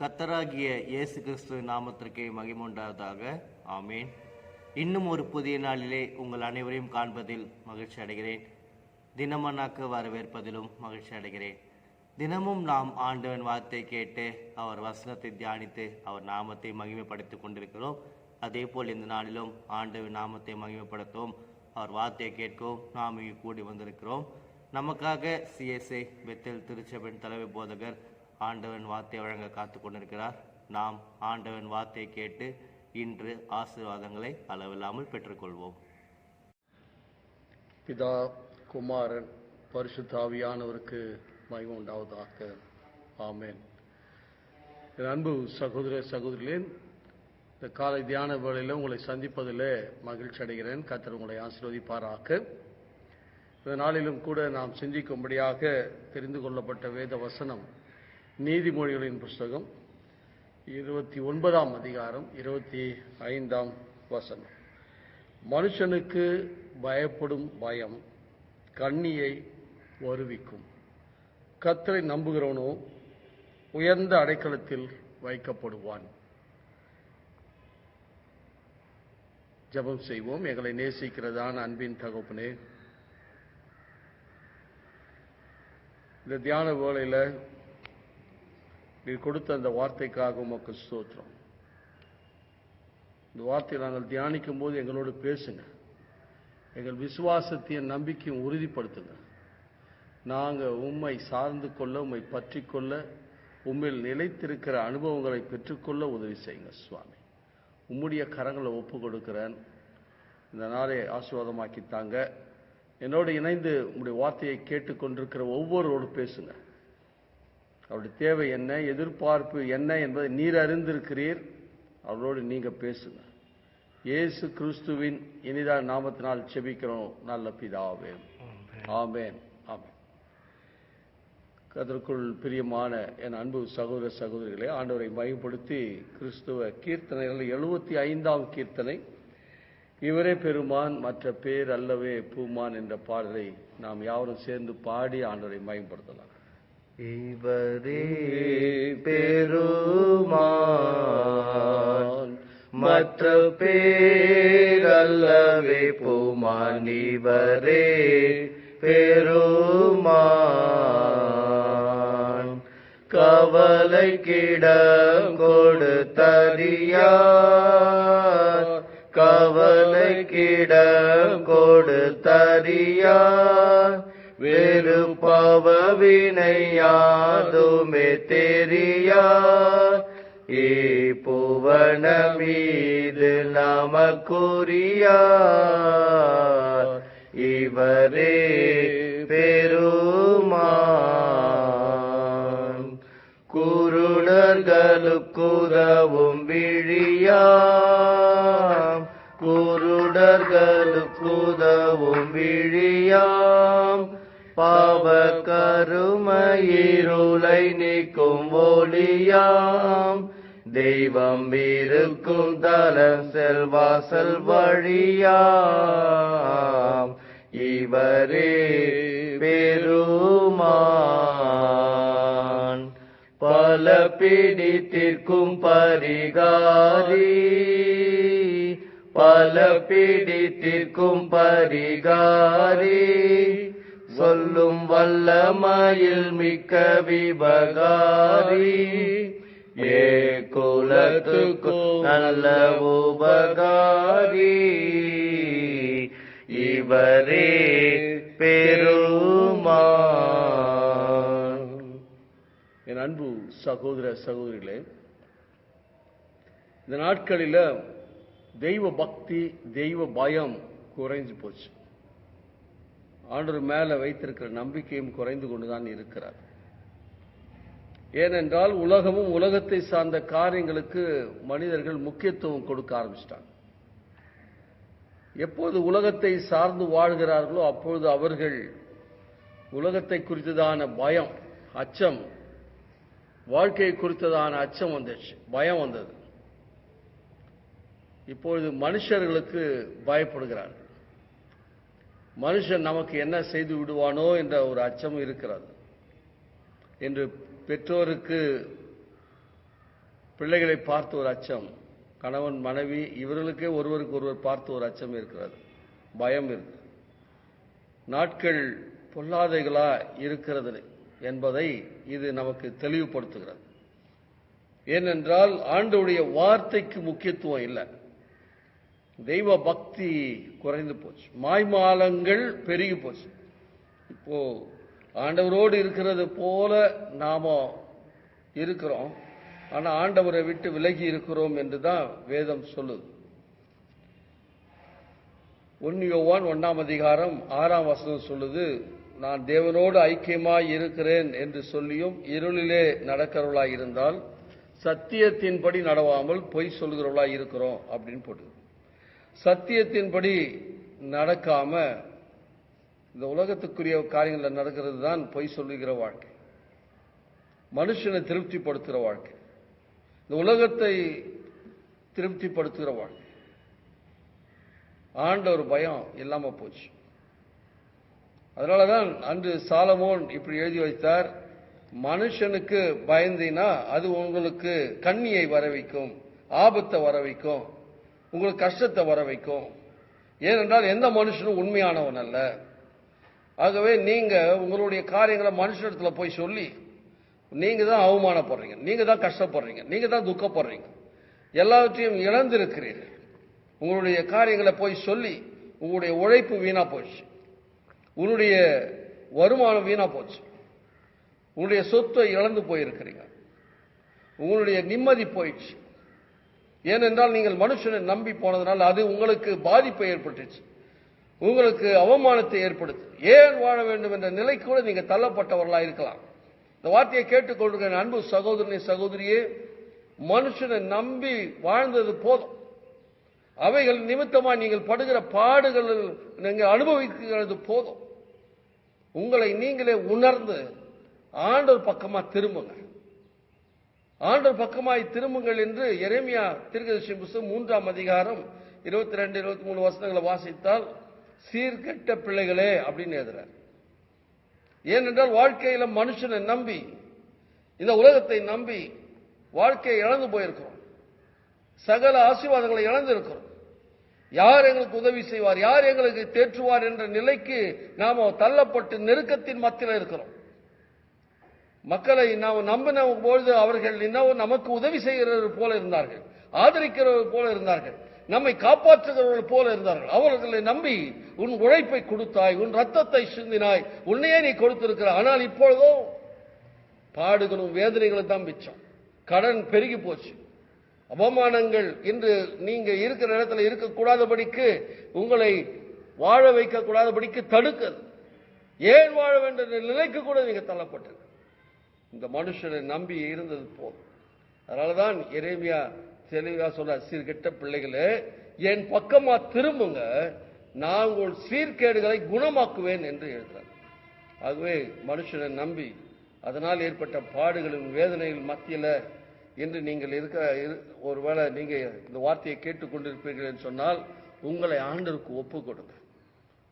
கத்தராகிய இயேசு கிறிஸ்து நாமத்திற்கே மகிமுண்டாவதாக ஆமேன். இன்னும் ஒரு புதிய நாளிலே உங்கள் அனைவரையும் காண்பதில் மகிழ்ச்சி அடைகிறேன். தினமனாக்கு வரவேற்பதிலும் மகிழ்ச்சி அடைகிறேன். தினமும் நாம் ஆண்டவன் வார்த்தை கேட்டு அவர் வசனத்தை தியானித்து அவர் நாமத்தை மகிமைப்படுத்திக் கொண்டிருக்கிறோம். அதே போல் இந்த நாளிலும் ஆண்டவன் நாமத்தை மகிமைப்படுத்தவும் அவர் வார்த்தையை கேட்கவும் நாம் இங்கு கூடி வந்திருக்கிறோம். நமக்காக சிஎஸ்ஐ பெத்தல் திருச்சபையின் தலைமை போதகர் ஆண்டவன் வார்த்தை வழங்க காத்து கொண்டிருக்கிறார் நாம் ஆண்டவன் வார்த்தையை கேட்டு இன்று ஆசீர்வாதங்களை அளவில்லாமல் பெற்றுக்கொள்வோம். பிதா குமாரன் பரிசுத்தாவியானவருக்கு மகிமை உண்டாவதாக. ஆமேன். என் அன்பு சகோதர சகோதரிகளே இந்த காலை தியான வேளையில் உங்களை சந்திப்பதில் மகிழ்ச்சி அடைகிறேன். கத்தர் உங்களை ஆசீர்வதிப்பாராக. இந்த நாளிலும் கூட நாம் சிந்திக்கும்படியாக தெரிந்து கொள்ளப்பட்ட வேத வசனம் நீதிமொழிகளின் புஸ்தகம் இருபத்தி ஒன்பதாம் அதிகாரம் இருபத்தி ஐந்தாம் வசனம். மனுஷனுக்கு பயப்படும் பயம் கண்ணியை வருவிக்கும். கத்தரை நம்புகிறவனோ உயர்ந்த அடைக்கலத்தில் வைக்கப்படுவான். ஜெபம் செய்வோம். எங்களை நேசிக்கிறதான அன்பின் தகப்பனே இந்த தியான வேளையில நீர் கொடுத்த அந்த வார்த்தைக்காக உமக்கு ஸ்தோத்திரம். இந்த வார்த்தையை நாங்கள் தியானிக்கும் போது எங்களோடு பேசுங்க. எங்கள் விசுவாசத்தையும் நம்பிக்கையும் உறுதிப்படுத்துங்க. நாங்கள் உம்மை சார்ந்து கொள்ள உம்மை பற்றி கொள்ள உம்மில் நிலைத்திருக்கிற அனுபவங்களை பெற்றுக்கொள்ள உதவி செய்யுங்க சுவாமி. உம்முடைய கரங்களை ஒப்பு கொடுக்கிறேன். இந்த நாளை ஆசீர்வாதமாக்கி தாங்க என்னோடு இணைந்து உங்களுடைய வார்த்தையை கேட்டுக்கொண்டிருக்கிற ஒவ்வொருவரோடு பேசுங்க. அவருடைய தேவை என்ன எதிர்பார்ப்பு என்ன என்பதை நீர் அறிந்திருக்கிறீர். அவரோடு நீங்க பேசுங்க. இயேசு கிறிஸ்துவின் இனிதான நாமத்தினால் செபிக்கிறோம். நல்ல பிதாவே. ஆமென். ஆமென். அதற்குள் பிரியமான என் அன்பு சகோதர சகோதரிகளே ஆண்டவரை மயப்படுத்தி கிறிஸ்துவ கீர்த்தனைகள் எழுபத்தி ஐந்தாம் கீர்த்தனை. இவரே பெருமான் மற்ற பேர் அல்லவே பூமான் என்ற பாடலை நாம் யாவரும் சேர்ந்து பாடி ஆண்டவரை மயப்படுத்தலாம் இவரே பெருமான். மற்ற பேரல்லவே பூமான் இவரே பெருமான். கவலைக்கிடம் கொடுத்தறியார். கவலைக்கிடம் கொடுத்தறியார். வெறுப்பவ வினையாதுமே தெரியார் புவன மீது நமக்குரியார் இவரே பெருமான். குருடர்களுக்குதவும் விழியாம் குருடர்களுக்குதவும் விழி அருமையிருளை நீக்கும் ஒளியாம். தெய்வம் இருக்கும் தலம் செல்வாசல் வழியாம். இவரே பெருமான். பல பிடித்திற்கும் பரிகாரி. பல பிடித்திற்கும் பரிகாரி. சொல்லும் வல்லமையில் மிக்க விபகாரி. ஏ குலத்துக்கு நல்ல உபகாரி. இவரே பெருமான். என் அன்பு சகோதர சகோதரிகளே இந்த நாட்களில தெய்வ பக்தி தெய்வ பயம் குறைஞ்சு போச்சு. ஆண்டவர் மேல வைத்திருக்கிற நம்பிக்கையும் குறைந்து கொண்டுதான் இருக்கிறார். ஏனென்றால் உலகமும் உலகத்தை சார்ந்த காரியங்களுக்கு மனிதர்கள் முக்கியத்துவம் கொடுக்க ஆரம்பிச்சிட்டாங்க. எப்போது உலகத்தை சார்ந்து வாழ்கிறார்களோ அப்பொழுது அவர்கள் உலகத்தை குறித்ததான பயம் அச்சம் வாழ்க்கையை குறித்ததான அச்சம் வந்துச்சு பயம் வந்தது. இப்பொழுது மனுஷர்களுக்கு பயப்படுகிறார்கள். மனுஷன் நமக்கு என்ன செய்து விடுவானோ என்ற ஒரு அச்சம் இருக்கிறது. என்று பெற்றோருக்கு பிள்ளைகளை பார்த்து ஒரு அச்சம் கணவன் மனைவி இவர்களுக்கே ஒருவருக்கு ஒருவர் பார்த்து ஒரு அச்சம் இருக்கிறது. பயம் இருக்கு. நாட்கள் பொல்லாதைகளா இருக்கிறது என்பதை இது நமக்கு தெளிவுபடுத்துகிறது. ஏனென்றால் ஆண்டவுடைய வார்த்தைக்கு முக்கியத்துவம் இல்லை. தெய்வ பக்தி குறைந்து போச்சு. மாய்மாலங்கள் பெருகி போச்சு. இப்போ ஆண்டவரோடு இருக்கிறது போல நாம இருக்கிறோம். ஆனால் ஆண்டவரை விட்டு விலகி இருக்கிறோம் என்று தான் வேதம் சொல்லுது. ஒன் யோவான் ஒன்னாம் அதிகாரம் ஆறாம் வசனம் சொல்லுது நான் தேவனோடு ஐக்கியமாய் இருக்கிறேன் என்று சொல்லியும் இருளிலே நடக்கிறவளாய் இருந்தால் சத்தியத்தின்படி நடவாமல் பொய் சொல்கிறவளாய் இருக்கிறோம் அப்படின்னு போட்டு சத்தியத்தின்படி நடக்காம இந்த உலகத்துக்குரிய காரியங்களில் நடக்கிறது தான் பொய் சொல்லுகிற வாழ்க்கை. மனுஷனை திருப்திப்படுத்துகிற வாழ்க்கை. இந்த உலகத்தை திருப்திப்படுத்துகிற வாழ்க்கை. ஒரு பயம் இல்லாம போச்சு. அதனாலதான் அன்று சாலமோன் இப்படி எழுதி வைத்தார் மனுஷனுக்கு பயந்தினா அது உங்களுக்கு கண்ணியை வர வைக்கும் ஆபத்தை வர வைக்கும் உங்களுக்கு கஷ்டத்தை வர வைக்கும். ஏனென்றால் எந்த மனுஷனும் உண்மையானவன் அல்ல. ஆகவே நீங்க உங்களுடைய காரியங்களை மனுஷனிடத்தில் போய் சொல்லி நீங்க தான் அவமானப்படுறீங்க நீங்க தான் கஷ்டப்படுறீங்க நீங்க தான் துக்கப்படுறீங்க. எல்லாவற்றையும் இழந்திருக்கிறீர்கள். உங்களுடைய காரியங்களை போய் சொல்லி உங்களுடைய உழைப்பு வீணா போச்சு. உன்னுடைய வருமானம் வீணா போச்சு. உன்னுடைய சொத்தை இழந்து போயிருக்கிறீங்க. உங்களுடைய நிம்மதி போயிடுச்சு. ஏனென்றால் நீங்கள் மனுஷனை நம்பி போனதுனால் அது உங்களுக்கு பாதிப்பை ஏற்பட்டுச்சு. உங்களுக்கு அவமானத்தை ஏற்படுத்து. ஏன் வாழ வேண்டும் என்ற நிலை கூட நீங்க தள்ளப்பட்டவர்களா இருக்கலாம். இந்த வார்த்தையை கேட்டுக்கொள்கிற அன்பு சகோதரனை சகோதரியே மனுஷனை நம்பி வாழ்ந்தது போதும். அவைகள் நிமித்தமா நீங்கள் படுகிற பாடுகள் நீங்கள் அனுபவிக்கிறது போதும். உங்களை நீங்களே உணர்ந்து ஆண்டவர் பக்கமா திரும்புங்க. ஆண்டர் பக்கமாய் திரும்புங்கள் என்று எரேமியா திருக்கதர்சி புஸ்தகம் மூன்றாம் அதிகாரம் இருபத்தி ரெண்டு இருபத்தி மூணு வசனங்களை வாசித்தால் சீர்கெட்ட பிள்ளைகளே அப்படின்னு எழுதுறார். ஏனென்றால் வாழ்க்கையில மனுஷனை நம்பி இந்த உலகத்தை நம்பி வாழ்க்கையை இழந்து போயிருக்கிறோம். சகல ஆசீர்வாதங்களை இழந்து இருக்கிறோம் யார் எங்களுக்கு உதவி செய்வார்? யார் எங்களுக்கு தேற்றுவார் என்ற நிலைக்கு நாம் தள்ளப்பட்டு நெருக்கத்தின் மத்தியில் இருக்கிறோம். மக்களை நாம் நம்பின பொழுது அவர்கள் இன்னும் நமக்கு உதவி செய்கிறவர் போல இருந்தார்கள் ஆதரிக்கிறவர் போல இருந்தார்கள் நம்மை காப்பாற்றுகிறவர்கள் போல இருந்தார்கள். அவர்களை நம்பி உன் உழைப்பை கொடுத்தாய் உன் ரத்தத்தை சிந்தினாய் உன்னையே நீ கொடுத்திருக்கிறாய். ஆனால் இப்பொழுதோ பாடுகளும் வேதனைகளும் தான் மிச்சம். கடன் பெருகி போச்சு. அவமானங்கள் இன்று நீங்க இருக்கிற இடத்துல இருக்கக்கூடாதபடிக்கு உங்களை வாழ வைக்கக்கூடாதபடிக்கு தடுக்கிறது ஏன் வாழ வேண்டும் என்ற நிலைக்கு கூட நீங்க தள்ளப்பட்டது இந்த மனுஷனை நம்பி இருந்தது போதும் அதனாலதான் இறைமையா தெளிவா சொல்ற சீர்கெட்ட பிள்ளைகளே என் பக்கமா திரும்புங்க நான் உங்கள் சீர்கேடுகளை குணமாக்குவேன் என்று எழுதுறார். ஆகவே மனுஷனை நம்பி அதனால் ஏற்பட்ட பாடுகளின் வேதனைகள் மத்தியில் என்று நீங்கள் இருக்க இரு- ஒருவேளை நீங்க இந்த வார்த்தையை கேட்டுக்கொண்டிருப்பீர்கள் என்று சொன்னால் உங்களை ஆண்டவருக்கு ஒப்பு கொடுங்க.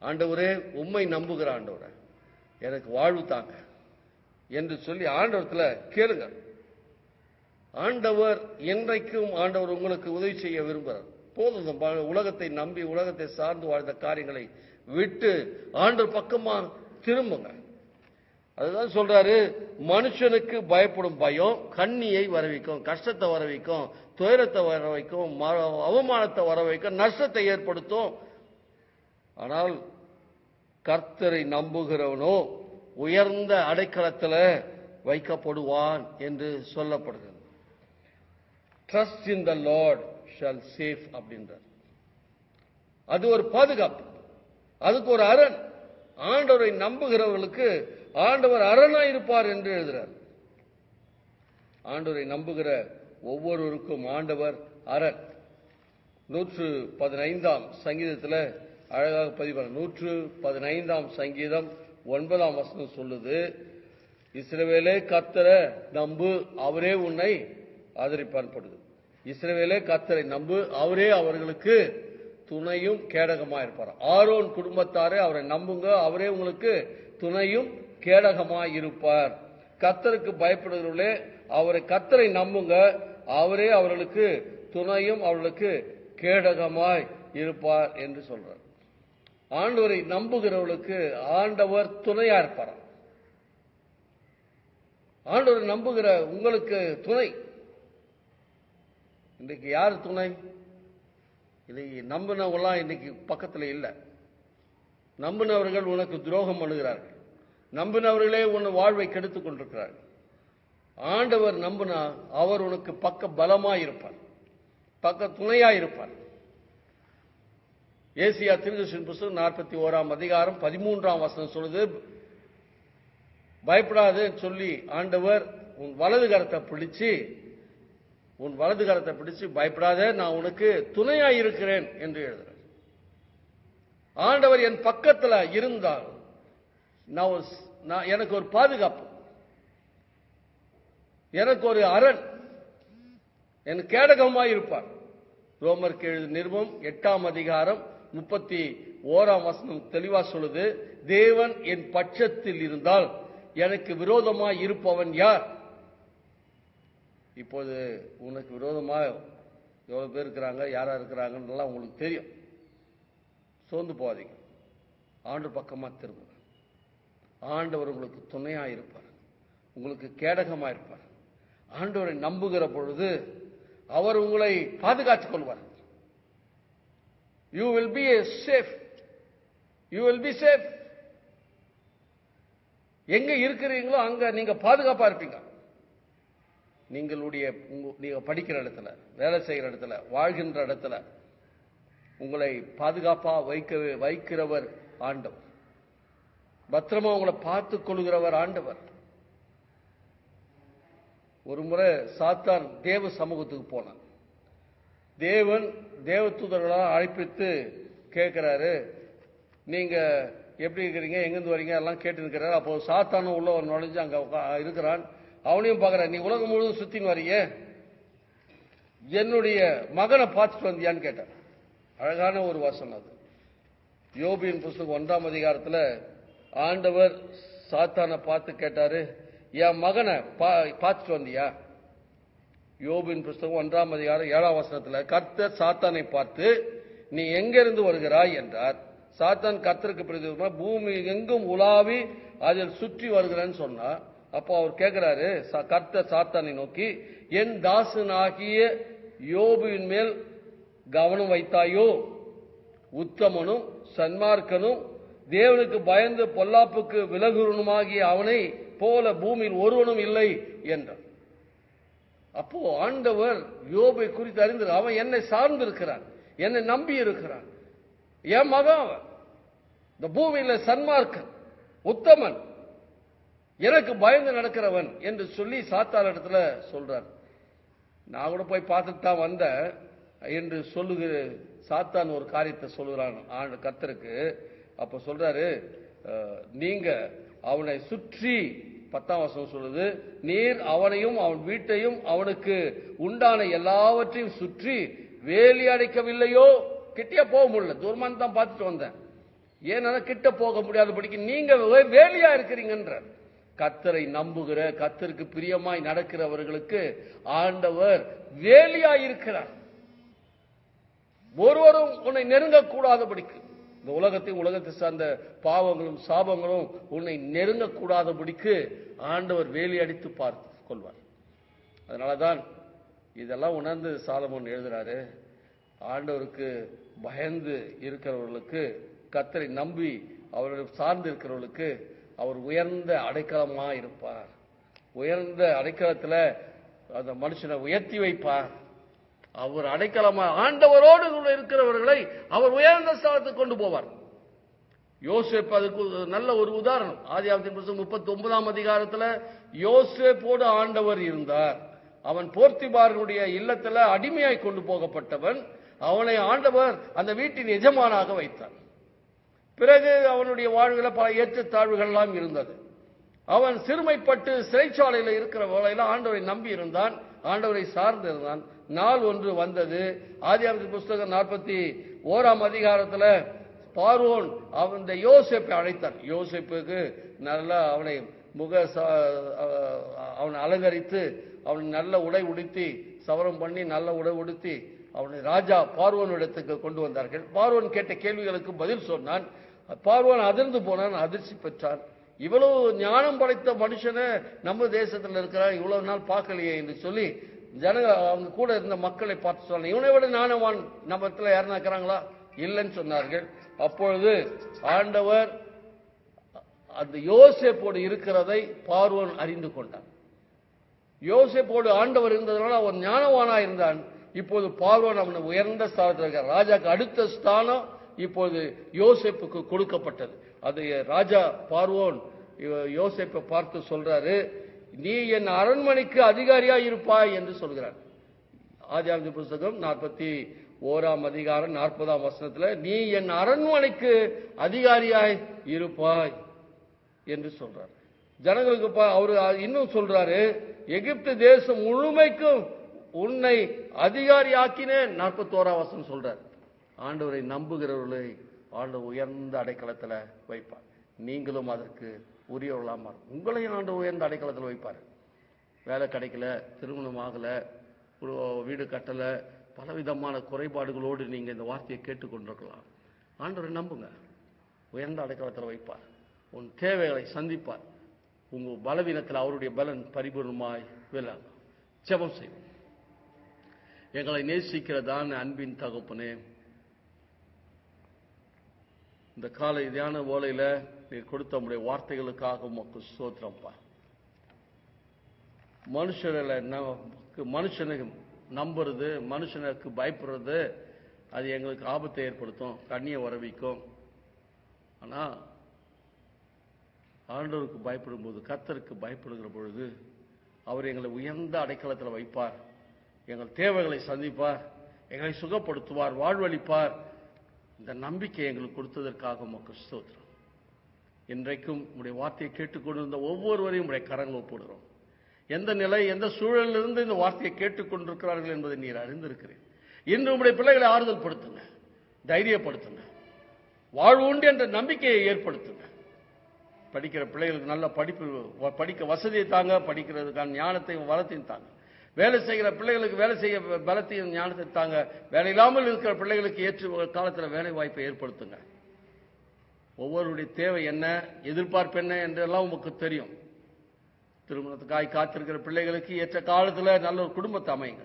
ஆண்டவரே உண்மை நம்புகிற ஆண்டவரை எனக்கு வாழ்வு தாங்க. என்று சொல்லி ஆண்டவரத்தில் கேளுங்க. ஆண்டவர் என்றைக்கும் ஆண்டவர் உங்களுக்கு உதவி செய்ய விரும்புகிறார். போதும் உலகத்தை நம்பி உலகத்தை சார்ந்து வாழ்ந்த காரியங்களை விட்டு ஆண்டவர் பக்கமா திரும்புங்க. அதுதான் சொல்றாரு மனுஷனுக்கு பயப்படும் பயம் கண்ணியை வரவிக்கும் கஷ்டத்தை வர வைக்கும் துயரத்தை வர வைக்கும் ம- அவமானத்தை வர வைக்கும் நஷ்டத்தை ஏற்படுத்தும். ஆனால் கர்த்தரை நம்புகிறவனோ உயர்ந்த அடைக்கலத்தில் வைக்கப்படுவான் என்று சொல்லப்படுகிறது. Trust in the Lord shall safe அப்படின்றார். அது ஒரு பாதுகாப்பு. அதுக்கு ஒரு அரண். ஆண்டவரை நம்புகிறவர்களுக்கு ஆண்டவர் அரணாய் இருப்பார் என்று எழுதுகிறார் ஆண்டவரை நம்புகிற ஒவ்வொருவருக்கும் ஆண்டவர் அரண். நூற்று பதினைந்தாம் சங்கீதத்தில் அழகாக பதிவான நூற்று பதினைந்தாம் சங்கீதம் ஒன்பதாம் வசனம் சொல்லுது இஸ்ரவேலே கத்தர நம்பு அவரே உன்னை ஆதரிப்பான்படுது. இஸ்ரவேலே கத்தரை நம்பு அவரே அவர்களுக்கு துணையும் கேடகமா இருப்பார் ஆரோன் குடும்பத்தாரே அவரை நம்புங்க அவரே உங்களுக்கு துணையும் கேடகமாய் இருப்பார் கத்தருக்கு பயப்படுகிறவர்களே அவரை கத்தரை நம்புங்க அவரே அவர்களுக்கு துணையும் அவர்களுக்கு கேடகமாய் இருப்பார் என்று சொல்றார். ஆண்டவரை நம்புகிறவளுக்கு ஆண்டவர் துணையா இருப்பாராம் ஆண்டவரை நம்புகிற உங்களுக்கு துணை? இன்றைக்கு யார் துணை? இன்னைக்கு நம்பினவங்களாம் இன்னைக்கு பக்கத்தில் இல்லை. நம்பினவர்கள் உனக்கு துரோகம் பண்ணுகிறார்கள். நம்பினவர்களே உன் வாழ்வை கெடுத்துக் கொண்டிருக்கிறார்கள். ஆண்டவர் நம்பினா அவர் உனக்கு பக்க பலமாக இருப்பார். பக்க துணையாக இருப்பார். ஏசியா திருதர்ஷன் புஸ்தகம் நாற்பத்தி ஓராம் அதிகாரம் பதிமூன்றாம் வசனம் சொல்லுது பயப்படாது சொல்லி ஆண்டவர் உன் வலது கரத்தை பிடிச்சு உன் வலது கரத்தை பிடிச்சு பயப்படாத நான் உனக்கு துணையா இருக்கிறேன் என்று எழுதுறார். ஆண்டவர் என் பக்கத்துல இருந்தால் நான் ஒரு நான் எனக்கு ஒரு பாதுகாப்பு எனக்கு ஒரு அரண் என் கேடகமாய் இருப்பார். ரோமருக்கு எழுது நிருபம் எட்டாம் அதிகாரம் முப்பத்தி ஓராம் வசனம் தெளிவா சொல்லுது தேவன் என் பட்சத்தில் இருந்தால் எனக்கு விரோதமாய் இருப்பவன் யார்? இப்போது உனக்கு விரோதமாக எவ்வளவு பேர் இருக்கிறாங்க யாரா இருக்கிறாங்கன்னு உங்களுக்கு தெரியும். சோர்ந்து போகாதீங்க. ஆண்டு பக்கமா திரும்ப. ஆண்டவர் உங்களுக்கு துணையா இருப்பார். உங்களுக்கு கேடகமா இருப்பார். ஆண்டவரை நம்புகிற பொழுது அவர் உங்களை பாதுகாத்துக் கொள்வார். You will be safe you will be safe எங்க இருக்கிறீங்களோ அங்க நீங்க பாதுகாப்பா இருப்பீங்க. நீங்களுடைய நீங்க படிக்கிற இடத்துல வேலை செய்கிற இடத்துல வாழ்கின்ற இடத்துல உங்களை பாதுகாப்பா வைக்க வைக்கிறவர் ஆண்டவர். பத்திரமா உங்களை பார்த்துக் கொள்கிறவர் ஆண்டவர். ஒரு முறை சாத்தான் தேவ சமூகத்துக்கு போனான். தேவன் தேவ அழைப்பித்து கேட்கிறாரு. நீங்க எப்படி இருக்கிறீங்க? எங்கிருந்து வரீங்க? எல்லாம் கேட்டுருக்கிறாரு. அப்போ சாத்தானும் உள்ள ஒரு நுழைஞ்சு அங்க இருக்கிறான். அவனையும் பார்க்கறான் நீ உலகம் முழுவதும் சுத்தின்னு வரீங்க என்னுடைய மகனை பார்த்துட்டு வந்தியான்னு கேட்டான் அழகான ஒரு வசனம் அது. யோபியின் புஸ்தகம் ஒன்றாம் அதிகாரத்தில் ஆண்டவர் சாத்தானை பார்த்து கேட்டாரு என் மகனை பா- பார்த்துட்டு வந்தியா? யோபின் புஸ்தகம் ஒன்றாம் அதிகாரம் ஏழாம் வசனத்தில் கர்த்தர் சாத்தானை பார்த்து நீ எங்கிருந்து வருகிறாய்? என்றார். சாத்தான் கர்த்தருக்கு பிரதிமா பூமி எங்கும் உலாவி அதில் சுற்றி வருகிறேன்னு சொன்னா. அப்போ அவர் கேட்கிறாரு சா- கர்த்தர் சாத்தானை நோக்கி என் தாசனாகிய யோபுவின் மேல் கவனம் வைத்தாயோ? உத்தமனும் சன்மார்க்கனும் தேவனுக்கு பயந்து பொல்லாப்புக்கு விலகுறனுமாகிய அவனை போல பூமியில் ஒருவனும் இல்லை என்றார். அப்போ ஆண்டவர் யோபை குறித்து அறிந்து அவன் என்னை சார்ந்து இருக்கிறான் என்னை நம்பி இருக்கிறான் என் மகன் அவன். இந்த பூமியில சன்மார்க்கன் உத்தமன். எனக்கு பயந்து நடக்கிறவன் என்று சொல்லி சாத்தார் இடத்துல சொல்றார். நான் கூட போய் பார்த்துட்டு தான் வந்தேன் என்று சொல்லுகிற சாத்தான் ஒரு காரியத்தை சொல்லுகிறான் ஆண்டு கர்த்தருக்கு. அப்ப சொல்றாரு நீங்க அவனை சுற்றி பத்தாம் வசனம் சொல்லுது நீர் அவனையும் அவன் வீட்டையும் அவனுக்கு உண்டான எல்லாவற்றையும் சுற்றி வேலி அடைக்கவில்லையோ? கிட்டே போக முடியல. தூரமான தான் பார்த்துட்டு வந்தேன். ஏன்னா கிட்ட போக முடியாதபடிக்கு நீங்க வே- வேலியா இருக்கிறீங்கன்ற. கத்தரை நம்புகிற கத்தருக்கு பிரியமாய் நடக்கிறவர்களுக்கு ஆண்டவர் வேலியா இருக்கிறார். ஒருவரும் உன்னை நெருங்கக்கூடாதபடிக்கு இந்த உலகத்தையும் உலகத்தை சார்ந்த பாவங்களும் சாபங்களும் உன்னை நெருங்கக்கூடாதபடிக்கு ஆண்டவர் வேலி அடித்து பார்த்து கொள்வார். அதனாலதான் இதெல்லாம் உணர்ந்து சாலமோன் எழுதுறாரு. ஆண்டவருக்கு பயந்து இருக்கிறவர்களுக்கு கத்தரை நம்பி அவரை சார்ந்து இருக்கிறவர்களுக்கு அவர் உயர்ந்த அடைக்கலமா இருப்பார். உயர்ந்த அடைக்கலத்தில் அந்த மனுஷனை உயர்த்தி வைப்பார். அவர் அடைக்கலமாக ஆண்டவரோடு கூட இருக்கிறவர்களை அவர் உயர்ந்த ஸ்தானத்துக்கு கொண்டு போவார். யோசேப் அதுக்கு நல்ல ஒரு உதாரணம். ஆதியாகத்தின் புத்தகம் முப்பத்தி ஒன்பதாம் அதிகாரத்தில் யோசேப்போடு ஆண்டவர் இருந்தார். அவன் போர்த்திபாரனுடைய இல்லத்தில் அடிமையாய் கொண்டு போகப்பட்டவன். அவனை ஆண்டவர் அந்த வீட்டின் எஜமானாக வைத்தார். பிறகு அவனுடைய வாழ்வில் பல ஏற்றத்தாழ்வுகள்லாம் இருந்தது. அவன் சிறுமைப்பட்டு சிறைச்சாலையில் இருக்கிற வேளையில ஆண்டவரை நம்பி இருந்தான். ஆண்டவரை சார்ந்து இருந்தான் நாள் ஒன்று வந்தது. ஆதியாகமத்தின் புஸ்தகம் நாற்பத்தி ஓராம் அதிகாரத்தில் பார்வோன் அவன் இந்த யோசேப்பை அழைத்தான். யோசேப்புக்கு நல்லா அவனை முக ச- அவனை அலங்கரித்து அவனை நல்ல உடை உடுத்தி சவரம் பண்ணி நல்ல உடை உடுத்தி அவனை ராஜா பார்வோன் இடத்துக்கு கொண்டு வந்தார்கள். பார்வோன் கேட்ட கேள்விகளுக்கு பதில் சொன்னான். பார்வோன் அதிர்ந்து போனான் அதிர்ச்சி பெற்றான். இவ்வளவு ஞானம் படைத்த மனுஷனை நம்ம தேசத்தில் இருக்கிறான் இவ்வளவு நாள் பார்க்கலையே என்று சொல்லி ஜனங்க அவங்க கூட இருந்த மக்களை பார்த்து சொன்னாங்க இவனை விட ஞானவான் நம்ம இடத்துல யாருன்னா இருக்கிறாங்களா? இல்லைன்னு சொன்னார்கள். அப்பொழுது ஆண்டவர் அந்த யோசேப்போடு இருக்கிறதை பார்வோன் அறிந்து கொண்டான். யோசேப்போடு ஆண்டவர் இருந்ததுனால அவன் ஞானவானா இருந்தான். இப்போது பார்வன் அவனை உயர்ந்த ஸ்தானத்தில் இருக்கார் ராஜாக்கு அடுத்த ஸ்தானம் இப்போது யோசேப்புக்கு கொடுக்கப்பட்டது. அது ராஜா பார்வோன் யோசேப்பை பார்த்து சொல்றாரு. நீ என் அரண்மனைக்கு அதிகாரியா இருப்பாய் என்று சொல்கிறார். ஆதியாகம புஸ்தகம் நாற்பத்தி ஓராம் அதிகாரம் நாற்பதாம் வசனத்தில் நீ என் அரண்மனைக்கு அதிகாரியாய் இருப்பாய் என்று சொல்றார். ஜனங்களுக்கு பா- அவரு இன்னும் சொல்றாரு எகிப்து தேசம் முழுமைக்கும் உன்னை அதிகாரியாக்கினேன். நாற்பத்தோராம் வசனம் சொல்றார். ஆண்டவரை நம்புகிறவர்களை ஆண்டவர் உயர்ந்த அடைக்கலத்தில் வைப்பார். நீங்களும் அதற்கு உரியவர்களாமா உங்களையும் ஆண்டு உயர்ந்த அடைக்கலத்தில் வைப்பார்? வேலை கிடைக்கல திருமணம் ஆகலை வீடு கட்டலை பலவிதமான குறைபாடுகளோடு நீங்கள் இந்த வார்த்தையை கேட்டுக்கொண்டிருக்கலாம் ஆண்டவரை நம்புங்க. உயர்ந்த அடைக்கலத்தில் வைப்பார். உன் தேவைகளை சந்திப்பார். உங்கள் பலவீனத்தில் அவருடைய பலன் பரிபூர்ணமாய் விளங்கும். ஜபம் செய்வோம். எங்களை நேசிக்கிறதான அன்பின் தகப்பனே இந்த காலை தியான ஓலையில் நீர் கொடுத்த உடைய வார்த்தைகளுக்காக உமக்கு சோத்திரம்ப்பா மனுஷரில் நமக்கு மனுஷனுக்கு நம்புறது மனுஷனுக்கு பயப்படுறது அது எங்களுக்கு ஆபத்தை ஏற்படுத்தும் கண்ணியை வரவிக்கும் ஆனால் ஆண்டவருக்கு பயப்படும் போது கத்தருக்கு பயப்படுகிற பொழுது அவர் எங்களை உயர்ந்த அடைக்கலத்தில் வைப்பார். எங்கள் தேவைகளை சந்திப்பார். எங்களை சுகப்படுத்துவார் வாழ்வளிப்பார். இந்த நம்பிக்கை எங்களுக்கு கொடுத்ததற்காக உமக்கு ஸ்தோத்திரம். இன்றைக்கும் உடைய வார்த்தையை கேட்டுக்கொண்டிருந்த ஒவ்வொருவரையும் உடைய கரங்கள் ஒப்புடுறோம் எந்த நிலை எந்த சூழலிலிருந்து இந்த வார்த்தையை கேட்டுக்கொண்டிருக்கிறார்கள் என்பதை நீர் அறிந்திருக்கிறேன் இன்று உடைய பிள்ளைகளை ஆறுதல் படுத்துங்க தைரியப்படுத்துங்க வாழ்வு உண்டு என்ற நம்பிக்கையை ஏற்படுத்துங்க. படிக்கிற பிள்ளைகளுக்கு நல்ல படிப்பு வ- படிக்க வசதியை தாங்க படிக்கிறதுக்கான ஞானத்தையும் வளத்தையும் தாங்க. வேலை செய்கிற பிள்ளைகளுக்கு வேலை செய்ய பலத்தையும் ஞானத்தை தாங்க. வேலை இல்லாமல் இருக்கிற பிள்ளைகளுக்கு ஏற்று காலத்தில் வேலை வாய்ப்பை ஏற்படுத்துங்க. ஒவ்வொருடைய தேவை என்ன எதிர்பார்ப்பு என்ன என்றெல்லாம் உமக்கு தெரியும். திருமணத்துக்காய் காத்திருக்கிற பிள்ளைகளுக்கு ஏற்ற காலத்தில் நல்ல ஒரு குடும்பத்தை அமைங்க.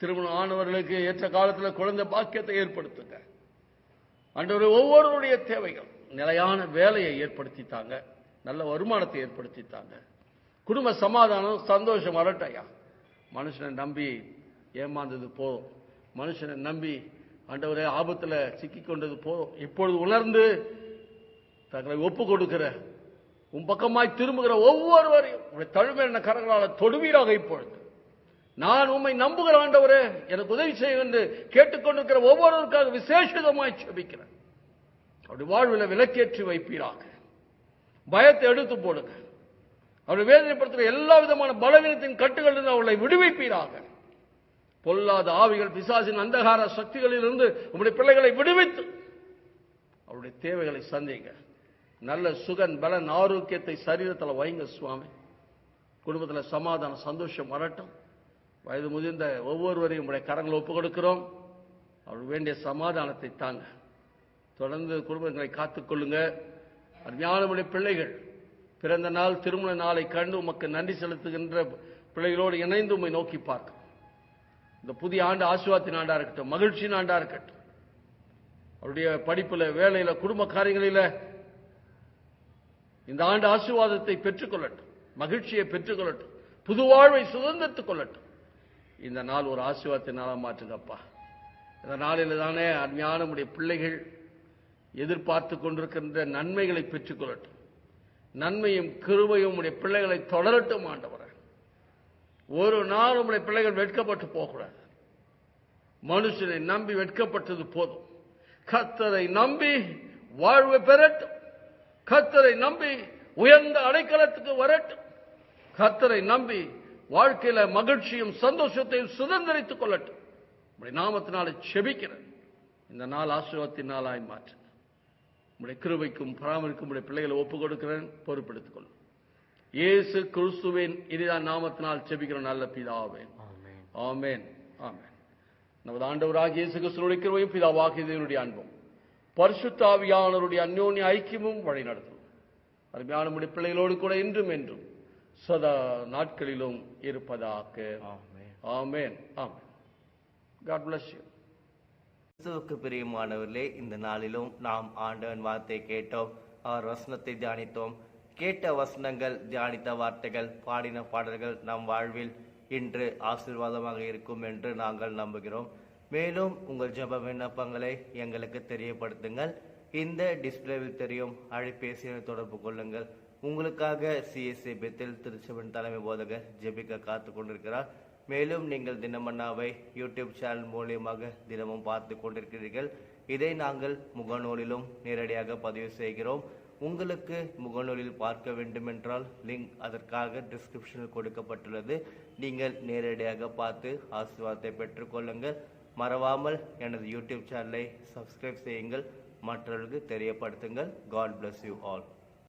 திருமணம் ஆனவர்களுக்கு ஏற்ற காலத்தில் குழந்தை பாக்கியத்தை ஏற்படுத்துங்க. அன்றவர் ஒவ்வொருவருடைய தேவைகள் நிலையான வேலையை ஏற்படுத்தித்தாங்க நல்ல வருமானத்தை ஏற்படுத்தித்தாங்க. குடும்ப சமாதானம் சந்தோஷம் வரட்டையா மனுஷனை நம்பி ஏமாந்தது போதும் மனுஷனை நம்பி ஆண்டவரே ஆபத்தில் சிக்கிக்கொண்டது போதும் இப்பொழுது உணர்ந்து தங்களை ஒப்பு கொடுக்கிற உன் பக்கமாய் திரும்புகிற ஒவ்வொருவரையும் உடைய தழுமையான கரங்களால் தொடுவீராக இப்பொழுது. நான் உம்மை நம்புகிற ஆண்டவரே எனக்கு உதவி செய்ய என்று கேட்டுக்கொண்டிருக்கிற ஒவ்வொருவருக்காக விசேஷமாய் செபிக்கிறேன். அப்படி வாழ்வில் விலக்கேற்றி வைப்பீராக. பயத்தை எடுத்து போடுங்க. அவரை வேதனைப்படுத்துகிற எல்லா விதமான பலவீனத்தின் கட்டுகளிலிருந்து அவர்களை விடுவிப்பீராக. பொல்லாத ஆவிகள் பிசாசின் அந்தகார சக்திகளிலிருந்து உங்களுடைய பிள்ளைகளை விடுவித்து அவருடைய தேவைகளை சந்திங்க நல்ல சுகன் பலன் ஆரோக்கியத்தை சரீரத்தில் வைங்க சுவாமி. குடும்பத்தில் சமாதானம் சந்தோஷம் வரட்டும். வயது முதிர்ந்த ஒவ்வொருவரையும் உடைய கரங்களை ஒப்புக் கொடுக்கிறோம். அவர் வேண்டிய சமாதானத்தை தாங்க. தொடர்ந்து குடும்பங்களை காத்துக்கொள்ளுங்க அஞ்ஞானமுடைய பிள்ளைகள் பிறந்த நாள் திருமண நாளை கண்டு உமக்கு நன்றி செலுத்துகின்ற பிள்ளைகளோடு இணைந்து உண்மை நோக்கி பார்க்க இந்த புதிய ஆண்டு ஆசுவாத்தின் ஆண்டா இருக்கட்டும் மகிழ்ச்சியின் ஆண்டா இருக்கட்டும். அவருடைய படிப்புல வேலையில குடும்ப காரியங்களில இந்த ஆண்டு ஆசீர்வாதத்தை பெற்றுக்கொள்ளட்டும் மகிழ்ச்சியை பெற்றுக்கொள்ளட்டும் புது வாழ்வை சுதந்திரத்துக் கொள்ளட்டும். இந்த நாள் ஒரு ஆசீர்வாதத்தை நாளாக மாற்றுங்கப்பா. இந்த நாளில் தானே அருமையான பிள்ளைகள் எதிர்பார்த்து கொண்டிருக்கின்ற நன்மைகளை பெற்றுக்கொள்ளட்டும். நன்மையும் கிருபையும் உடைய பிள்ளைகளை தொடரட்டும் ஆண்டவரே. ஒரு நாள் உடைய பிள்ளைகள் வெட்கப்பட்டு போகக்கூடாது. மனுஷனை நம்பி வெட்கப்பட்டது போதும். கத்தரை நம்பி வாழ்வை பெறட்டும். கத்தரை நம்பி உயர்ந்த அடைக்கலத்துக்கு வரட்டும். கத்தரை நம்பி வாழ்க்கையில மகிழ்ச்சியும் சந்தோஷத்தையும் சுதந்திரித்துக் கொள்ளட்டும். உடைய நாமத்தினால செபிக்கிறேன். இந்த நாள் ஆசீர்வாதத்தின் நாளாய் மாற்று. உடைய கிருபைக்கும் பராமரிக்கும் உடைய பிள்ளைகளை ஒப்புக் கொடுக்கிறேன் பொறுப்பெடுத்துக் கொள்ளும். இயேசு கிறிஸ்துவின் இனிதான் நாமத்தினால் செபிக்கிற நல்ல பிதாவே. ஆமென். ஆமென். ஆமென். நமது ஆண்டவராகிய இயேசு கிறிஸ்துவினுடைய கிருபையும் பிதாவாகிய தேவனுடைய அன்பும். பரிசுத்தாவியானவருடைய அந்யோன்ய ஐக்கியமும் வழி நடத்தும். அருமையான நம்முடைய பிள்ளைகளோடு கூட இன்றும் என்றும் சதா நாட்களிலும் இருப்பதாக. Amen. Amen. God bless you. கிறிஸ்துவுக்கு பிரியமானவர்களே இந்த நாளிலும் நாம் ஆண்டவன் வார்த்தை கேட்டோம் அவர் வசனத்தை தியானித்தோம். கேட்ட வசனங்கள் தியானித்த வார்த்தைகள் பாடின பாடல்கள் நம் வாழ்வில் இன்று ஆசீர்வாதமாக இருக்கும் என்று நாங்கள் நம்புகிறோம். மேலும் உங்கள் ஜெப விண்ணப்பங்களை எங்களுக்கு தெரியப்படுத்துங்கள். இந்த டிஸ்பிளேவில் தெரியும். அழைப்பேசியை தொடர்பு கொள்ளுங்கள். உங்களுக்காக சிஎஸ்சி பெத்தில் திருச்செவன் தலைமை போதகர் ஜெபிக்க காத்து கொண்டிருக்கிறார். மேலும் நீங்கள் தினமன்னாவை யூடியூப் சேனல் மூலியமாக தினமும் பார்த்து கொண்டிருக்கிறீர்கள். இதை நாங்கள் முகநூலிலும் நேரடியாக பதிவு செய்கிறோம். உங்களுக்கு முகநூலில் பார்க்க வேண்டுமென்றால் லிங்க் அதற்காக டிஸ்கிரிப்ஷனில் கொடுக்கப்பட்டுள்ளது. நீங்கள் நேரடியாக பார்த்து ஆசீர்வாதத்தை பெற்றுக்கொள்ளுங்கள் மறவாமல் எனது யூடியூப் சேனலை சப்ஸ்கிரைப் செய்யுங்கள். மற்றவர்களுக்கு தெரியப்படுத்துங்கள். God bless you all